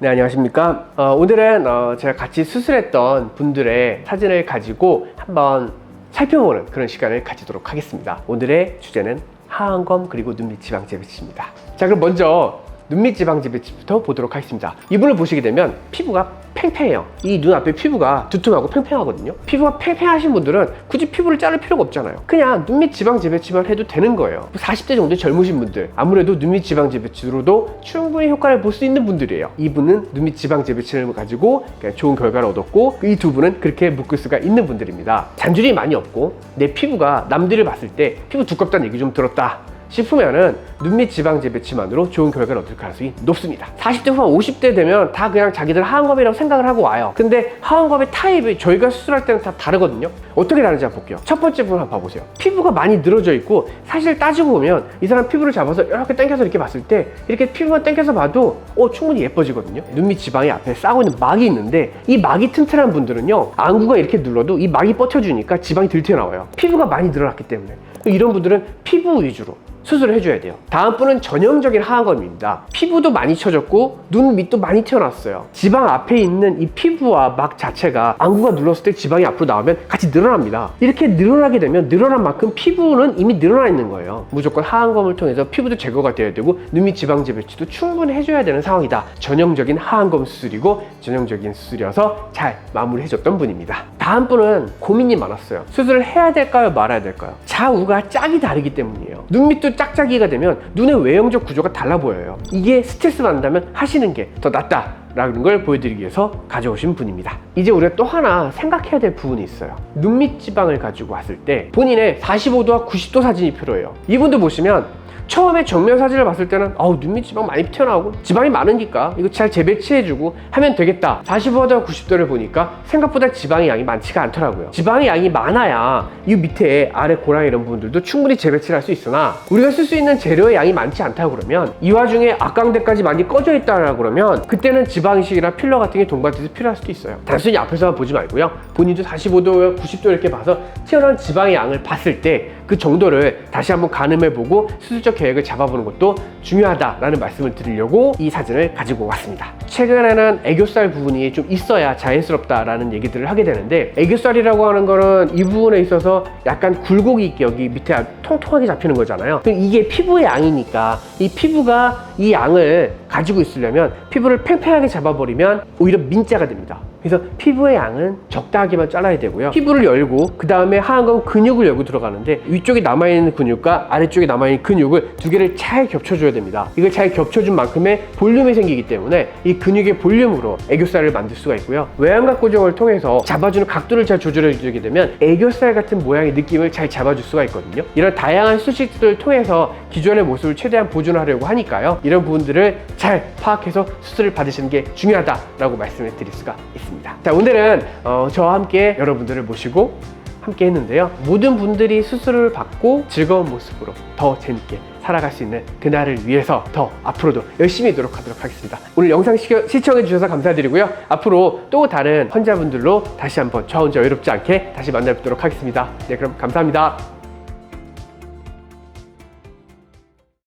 네, 안녕하십니까. 어, 오늘은 어, 제가 같이 수술했던 분들의 사진을 가지고 한번 살펴보는 그런 시간을 가지도록 하겠습니다. 오늘의 주제는 하안검 그리고 눈밑 지방 재배치입니다. 자, 그럼 먼저 눈밑 지방 재배치부터 보도록 하겠습니다. 이분을 보시게 되면 피부가 팽팽해요. 이 눈앞에 피부가 두툼하고 팽팽하거든요. 피부가 팽팽하신 분들은 굳이 피부를 자를 필요가 없잖아요. 그냥 눈밑 지방 재배치만 해도 되는 거예요. 40대 정도 젊으신 분들, 아무래도 눈밑 지방 재배치로도 충분히 효과를 볼 수 있는 분들이에요. 이분은 눈밑 지방 재배치를 가지고 좋은 결과를 얻었고 이 두 분은 그렇게 묶을 수가 있는 분들입니다. 잔줄이 많이 없고 내 피부가 남들을 봤을 때 피부 두껍다는 얘기 좀 들었다. 싶으면은 눈밑 지방 재배치만으로 좋은 결과를 얻을 가능성이 높습니다. 40대 후반 50대 되면 다 그냥 자기들 하안검이라고 생각을 하고 와요. 근데 하안검의 타입이 저희가 수술할 때는 다 다르거든요. 어떻게 다른지 한번 볼게요. 첫 번째 분 한번 봐보세요. 피부가 많이 늘어져 있고 사실 따지고 보면 이 사람 피부를 잡아서 이렇게 당겨서 이렇게 봤을 때 이렇게 피부만 당겨서 봐도 어, 충분히 예뻐지거든요. 눈밑 지방이 앞에 싸고 있는 막이 있는데 이 막이 튼튼한 분들은요 안구가 이렇게 눌러도 이 막이 뻗쳐주니까 지방이 들 튀어나와요. 피부가 많이 늘어났기 때문에 이런 분들은 피부 위주로 수술을 해줘야 돼요. 다음 분은 전형적인 하안검입니다. 피부도 많이 쳐졌고 눈 밑도 많이 튀어났어요. 지방 앞에 있는 이 피부와 막 자체가 안구가 눌렀을 때 지방이 앞으로 나오면 같이 늘어납니다. 이렇게 늘어나게 되면 늘어난 만큼 피부는 이미 늘어나 있는 거예요. 무조건 하안검을 통해서 피부도 제거가 되어야 되고 눈밑 지방 재배치도 충분히 해줘야 되는 상황이다. 전형적인 하안검 수술이고 전형적인 수술이어서 잘 마무리해줬던 분입니다. 다음 분은 고민이 많았어요. 수술을 해야 될까요? 말아야 될까요? 좌우가 짝이 다르기 때문이에요. 눈 밑도 짝짝이가 되면 눈의 외형적 구조가 달라 보여요. 이게 스트레스 받는다면 하시는 게 더 낫다. 라는 걸 보여드리기 위해서 가져오신 분입니다. 이제 우리가 또 하나 생각해야 될 부분이 있어요. 눈밑 지방을 가지고 왔을 때 본인의 45도와 90도 사진이 필요해요. 이분도 보시면 처음에 정면 사진을 봤을 때는 아우 눈밑 지방 많이 튀어나오고 지방이 많으니까 이거 잘 재배치해주고 하면 되겠다. 45도와 90도를 보니까 생각보다 지방의 양이 많지가 않더라고요. 지방의 양이 많아야 이 밑에 아래 고랑 이런 부분들도 충분히 재배치를 할 수 있으나 우리가 쓸 수 있는 재료의 양이 많지 않다 그러면 이 와중에 악강대까지 많이 꺼져 있다라 그러면 그때는 지방이식이나 필러 같은 게 동반돼서 필요할 수도 있어요. 단순히 앞에서만 보지 말고요. 본인도 45도 90도 이렇게 봐서 튀어나온 지방의 양을 봤을 때 그 정도를 다시 한번 가늠해보고 수술적 계획을 잡아보는 것도 중요하다라는 말씀을 드리려고 이 사진을 가지고 왔습니다. 최근에는 애교살 부분이 좀 있어야 자연스럽다라는 얘기들을 하게 되는데 애교살이라고 하는 거는 이 부분에 있어서 약간 굴곡이 있게 여기 밑에 통통하게 잡히는 거잖아요. 이게 피부의 양이니까 이 피부가 이 양을 가지고 있으려면 피부를 팽팽하게 잡아버리면 오히려 민자가 됩니다. 그래서 피부의 양은 적당하게만 잘라야 되고요. 피부를 열고 그 다음에 하안검 근육을 열고 들어가는데 위쪽에 남아있는 근육과 아래쪽에 남아있는 근육을 두 개를 잘 겹쳐줘야 됩니다. 이걸 잘 겹쳐준 만큼의 볼륨이 생기기 때문에 이 근육의 볼륨으로 애교살을 만들 수가 있고요. 외양각 고정을 통해서 잡아주는 각도를 잘 조절해주게 되면 애교살 같은 모양의 느낌을 잘 잡아줄 수가 있거든요. 이런 다양한 수식들을 통해서 기존의 모습을 최대한 보존하려고 하니까요. 이런 부분들을 잘 파악해서 수술을 받으시는 게 중요하다라고 말씀을 드릴 수가 있습니다. 자, 오늘은 어, 저와 함께 여러분들을 모시고 함께 했는데요. 모든 분들이 수술을 받고 즐거운 모습으로 더 재밌게 살아갈 수 있는 그날을 위해서 더 앞으로도 열심히 노력하도록 하겠습니다. 오늘 영상 시- 시청해 주셔서 감사드리고요. 앞으로 또 다른 환자분들로 다시 한번 저 혼자 외롭지 않게 다시 만나 뵙도록 하겠습니다. 네, 그럼 감사합니다.